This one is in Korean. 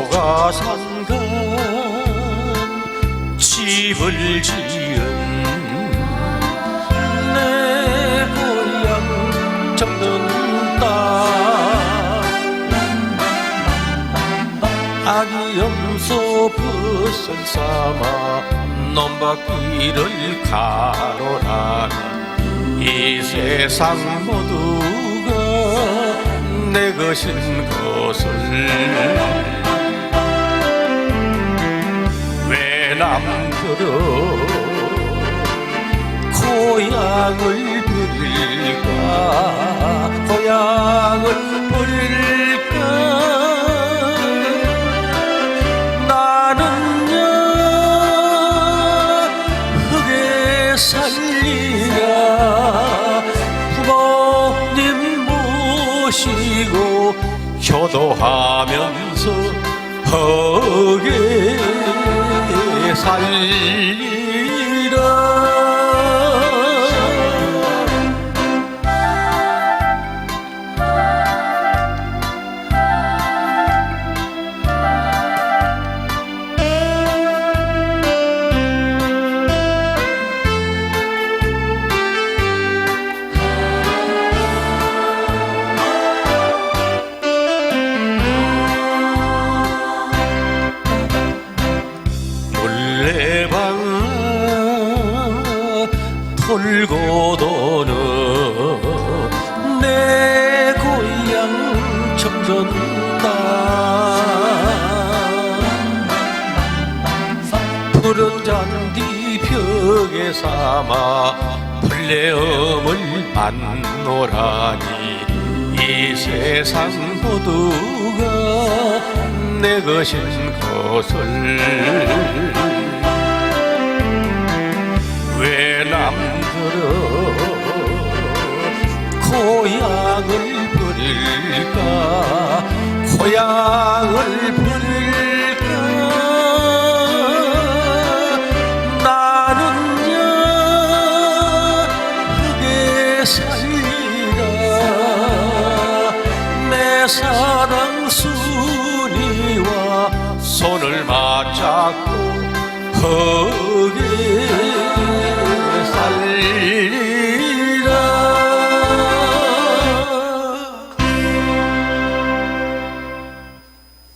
소가산간 집을 지은 내 고향 정든 아주 염소 붓을 삼아 논밭길을 가로라는 이 세상 모두가 내 것인 것을 고향을 부릴까? 고향을 부릴까? 나는요 흙에 살리라. 부모님 모시고 효도하면서 흙에 살리라 돌고 도는 내 고향 청전다. 푸른 잔디 벽에 삼아 풀레음을 만노라니 이 세상 모두가 내 것인 것을 고향을 부릴까? 고향을 부릴까? 나는요 흙에 살리라. 내 사랑 순이와 손을 맞잡고